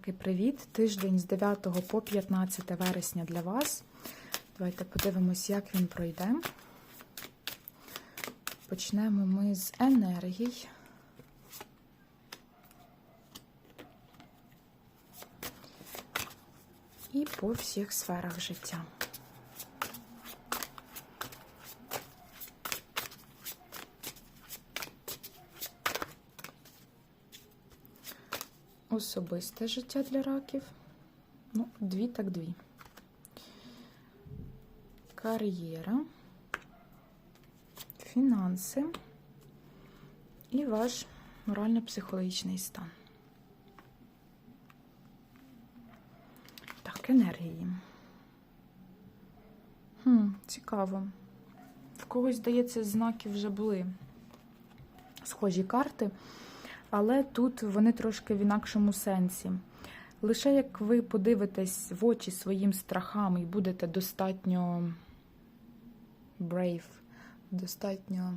Раки, привіт! Тиждень з 9 по 15 вересня для вас. Давайте подивимось, як він пройде. Почнемо ми з енергій. І по всіх сферах життя. Особисте життя для раків. Ну, дві так дві. Кар'єра, фінанси і ваш морально-психологічний стан. Так, енергії. Хм, Цікаво. В когось, здається, знаки вже були схожі карти. Але тут вони трошки в інакшому сенсі. Лише як ви подивитесь в очі своїм страхам і будете достатньо brave, достатньо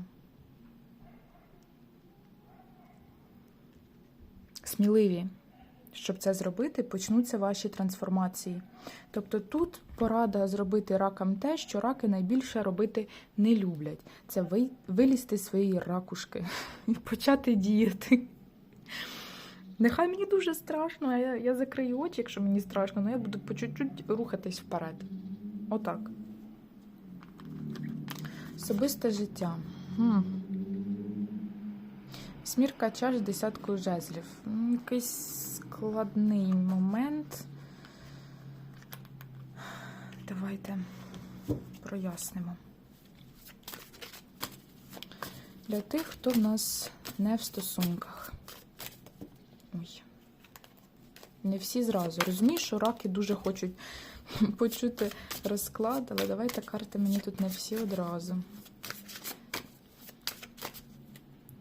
сміливі, щоб це зробити, почнуться ваші трансформації. Тобто тут порада зробити ракам те, що раки найбільше робити не люблять. Це вилізти з своєї ракушки і почати діяти. Нехай мені дуже страшно, а я, я закрию очі, якщо мені страшно, але я буду по чуть-чуть рухатись вперед. Отак. Особисте життя. Хм. Смірка чаш з десяткою жезлів. Якийсь складний момент. Давайте прояснимо. Для тих, хто в нас не в стосунках. Ой. Не всі зразу. Розумію, що раки дуже хочуть почути розклад, але давайте карти мені тут не всі одразу.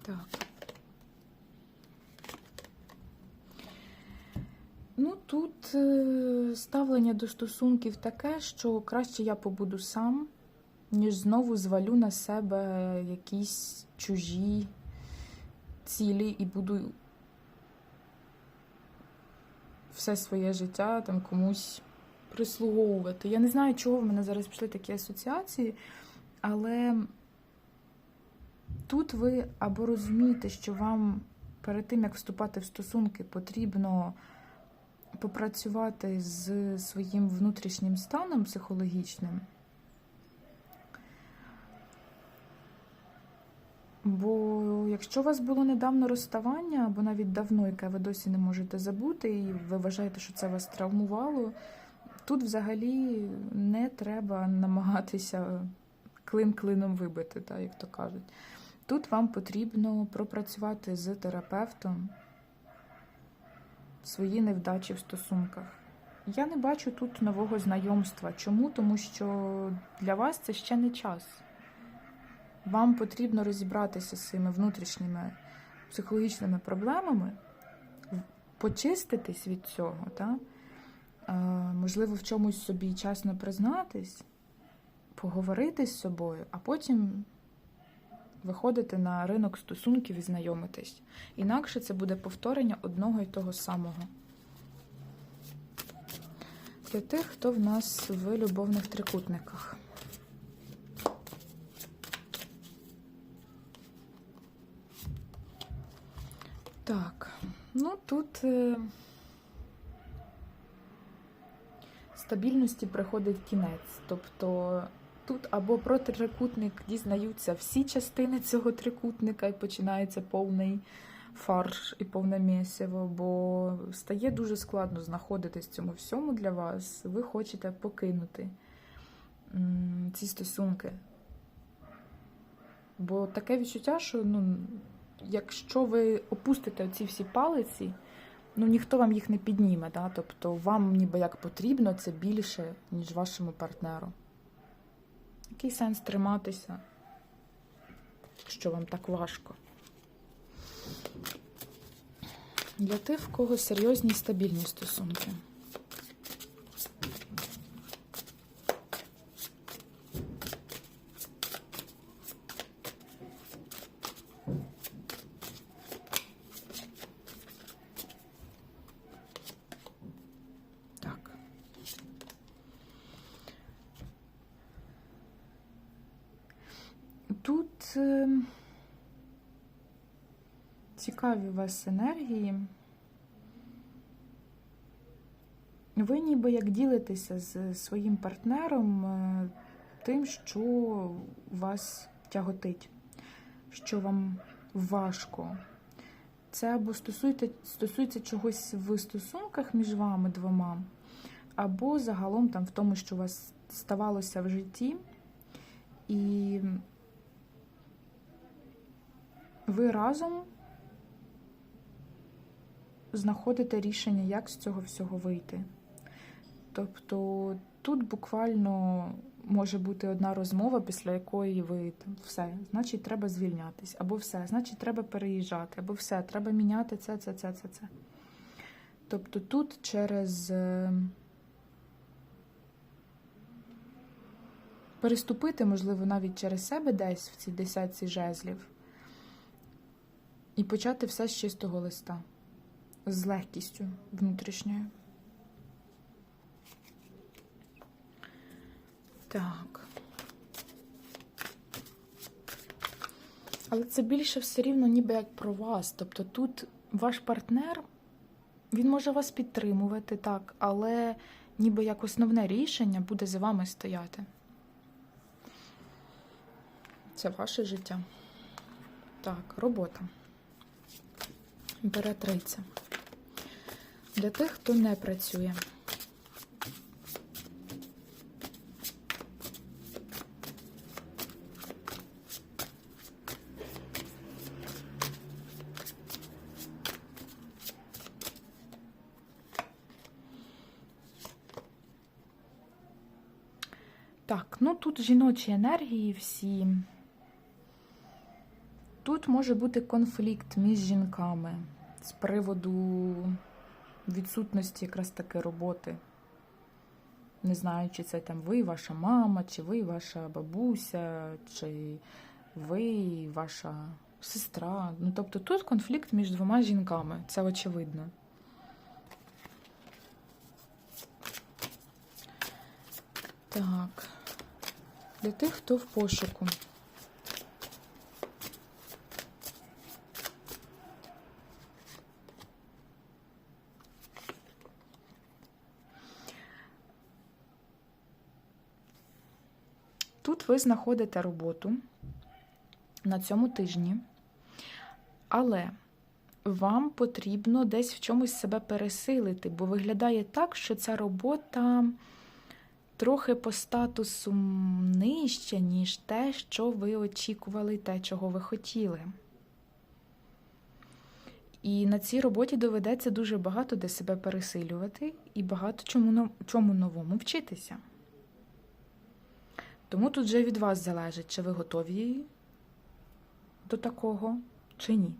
Так. Ну, тут е, ставлення до стосунків таке, що краще я побуду сам, ніж знову звалю на себе якісь чужі цілі і буду все своє життя там комусь прислуговувати. Я не знаю, чого в мене зараз пішли такі асоціації, але тут ви або розумієте, що вам перед тим, як вступати в стосунки, потрібно попрацювати з своїм внутрішнім станом психологічним. Бо якщо у вас було недавно розставання, або навіть давно, яке ви досі не можете забути, і ви вважаєте, що це вас травмувало, тут взагалі не треба намагатися клин клином вибити, так, як то кажуть. Тут вам потрібно пропрацювати з терапевтом свої невдачі в стосунках. Я не бачу тут нового знайомства. Чому? Тому що для вас це ще не час. Вам потрібно розібратися з своїми внутрішніми психологічними проблемами, почиститись від цього, та? можливо, в чомусь собі чесно признатись, поговорити з собою, а потім виходити на ринок стосунків і знайомитись. Інакше це буде повторення одного і того самого. Для тих, хто в нас в любовних трикутниках. Так, ну тут е, стабільності приходить кінець. Тобто тут або про трикутник дізнаються всі частини цього трикутника і починається повний фарш і повне місиво, бо стає дуже складно знаходитись в цьому всьому для вас. Ви хочете покинути ці стосунки. Бо таке відчуття, що ну якщо ви опустите ці всі палиці, ну ніхто вам їх не підніме. Да? Тобто вам ніби як потрібно це більше, ніж вашому партнеру. Який сенс триматися, що вам так важко? Для тих, в кого серйозні стабільні стосунки. Е, цікаві у вас енергії. Ви ніби як ділитеся з своїм партнером е, тим, що вас тяготить, що вам важко. Це або стосується, стосується чогось в стосунках між вами двома, або загалом там в тому, що у вас ставалося в житті, і ви разом знаходите рішення, як з цього всього вийти. Тобто тут буквально може бути одна розмова, після якої ви все, значить, треба звільнятись, або все, значить, треба переїжджати, або все, треба міняти це, це, це, це, це. Тобто тут через е, переступити, можливо, навіть через себе десь в цій десятці жезлів, і почати все з чистого листа, з легкістю внутрішньою. Так. Але це більше все рівно ніби як про вас. Тобто тут ваш партнер, він може вас підтримувати, так, але ніби як основне рішення буде за вами стояти. Це ваше життя. Так, робота. Імператриця. Для тих, хто не працює. Так, ну тут жіночі енергії всі. Тут може бути конфлікт між жінками з приводу відсутності якраз таки роботи. Не знаю, чи це там ви, ваша мама, чи ви, ваша бабуся, чи ви, ваша сестра. Ну, тобто тут конфлікт між двома жінками, це очевидно. Так. Для тих, хто в пошуку. Тут ви знаходите роботу на цьому тижні, але вам потрібно десь в чомусь себе пересилити, бо виглядає так, що ця робота трохи по статусу нижче, ніж те, що ви очікували, те, чого ви хотіли. І на цій роботі доведеться дуже багато де себе пересилювати і багато чому, чому новому вчитися. Тому тут вже від вас залежить, чи ви готові до такого, чи ні.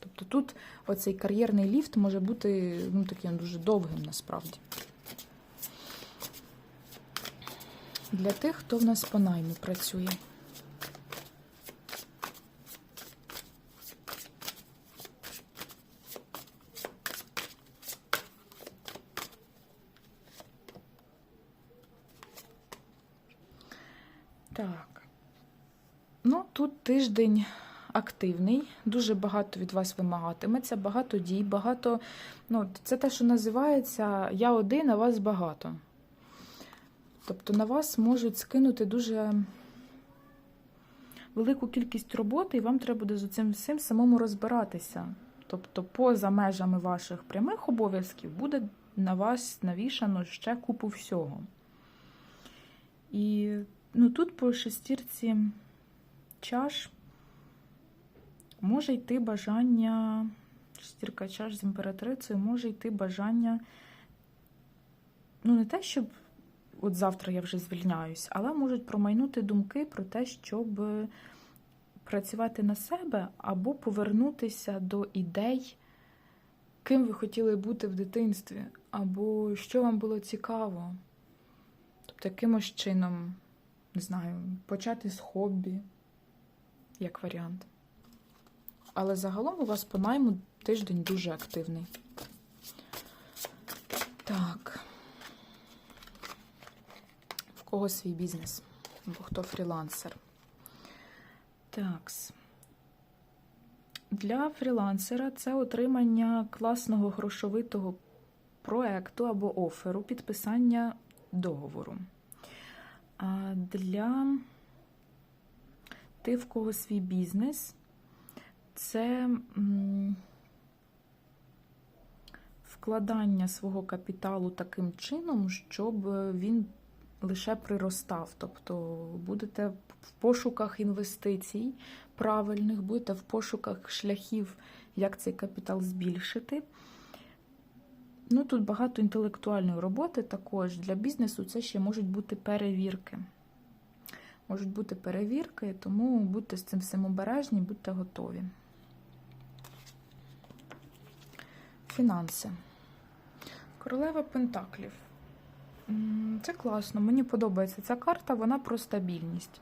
Тобто тут оцей кар'єрний ліфт може бути ну, таким дуже довгим насправді. Для тих, хто в нас по найму працює. Так. Ну, тут тиждень активний, дуже багато від вас вимагатиметься, багато дій, багато. Ну, це те, що називається Я один, а вас багато. Тобто на вас можуть скинути дуже велику кількість роботи, і вам треба буде з цим всім самому розбиратися. Тобто, поза межами ваших прямих обов'язків буде на вас навішано ще купу всього. І ну, тут по шестірці чаш може йти бажання, шестірка чаш з імператрицею, може йти бажання, ну, не те, щоб от завтра я вже звільняюсь, але можуть промайнути думки про те, щоб працювати на себе або повернутися до ідей, ким ви хотіли бути в дитинстві, або що вам було цікаво. Тобто, якимось чином, не знаю, почати з хобі, як варіант. Але загалом у вас по найму тиждень дуже активний. Так. В кого свій бізнес, або хто фрілансер. Такс. Для фрілансера це отримання класного грошовитого проекту або оферу, підписання договору. Для тих, в кого свій бізнес, це вкладання свого капіталу таким чином, щоб він лише приростав. Тобто будете в пошуках інвестицій правильних, будете в пошуках шляхів, як цей капітал збільшити. Ну, тут багато інтелектуальної роботи також. Для бізнесу це ще можуть бути перевірки. Можуть бути перевірки, тому будьте з цим всім обережні, будьте готові. Фінанси. Королева Пентаклів. Це класно, мені подобається ця карта, вона про стабільність,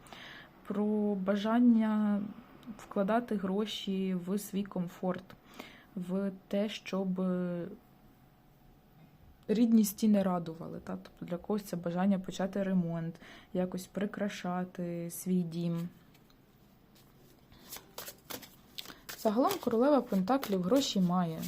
про бажання вкладати гроші в свій комфорт, в те, щоб рідні стіни радували. Та? Тобто для когось це бажання почати ремонт, якось прикрашати свій дім. Загалом королева Пентаклів гроші має.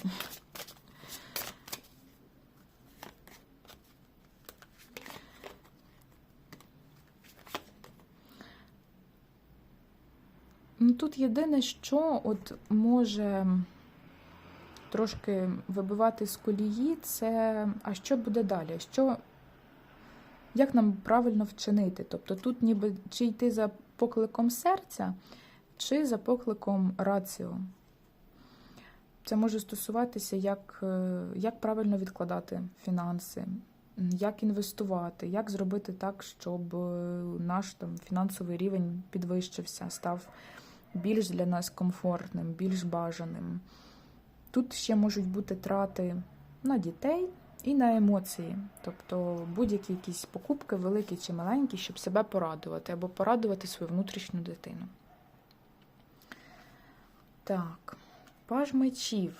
Ну, Тут єдине, що от може трошки вибивати з колії, це а що буде далі? Що, Як нам правильно вчинити? Тобто тут ніби чи йти за покликом серця, чи за покликом раціо. Це може стосуватися, як, е, як правильно відкладати фінанси, як інвестувати, як зробити так, щоб е, наш там фінансовий рівень підвищився, став більш для нас комфортним, більш бажаним. Тут ще можуть бути трати на дітей і на емоції, тобто будь-які якісь покупки, великі чи маленькі, щоб себе порадувати або порадувати свою внутрішню дитину. Так, паж мечів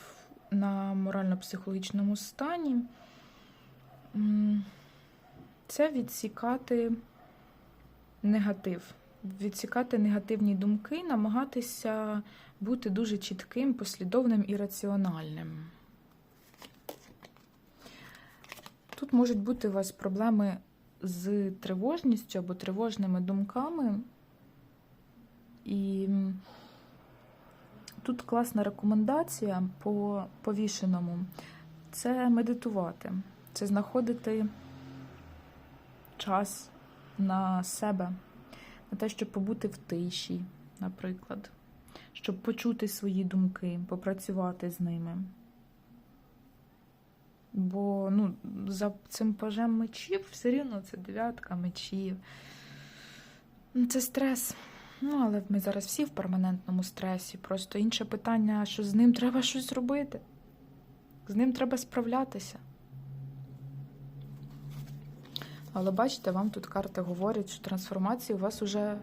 на морально-психологічному стані. Це відсікати негатив, відсікати негативні думки, намагатися бути дуже чітким, послідовним і раціональним. Тут можуть бути у вас проблеми з тривожністю або тривожними думками. І тут класна рекомендація по повішеному це медитувати, це знаходити час на себе, на те, щоб побути в тиші, наприклад щоб почути свої думки, попрацювати з ними. Бо ну, за цим пажем мечів все рівно це дев'ятка мечів. Ну, Це стрес. Ну, але ми зараз всі в перманентному стресі. Просто інше питання, що з ним треба щось робити. З ним треба справлятися. Але бачите, вам тут карти говорять, що трансформації у вас вже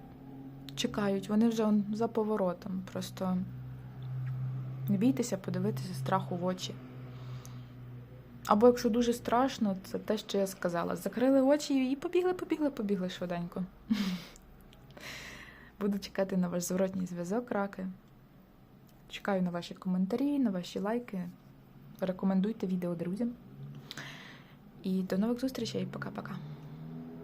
чекають, вони вже за поворотом. Просто не бійтеся подивитися страху в очі. Або якщо дуже страшно, це те, що я сказала. Закрили очі і побігли, побігли, побігли швиденько. Буду чекати на ваш зворотній зв'язок, раки. Чекаю на ваші коментарі, на ваші лайки. Рекомендуйте відео друзям. І до нових зустрічей. Пока-пока.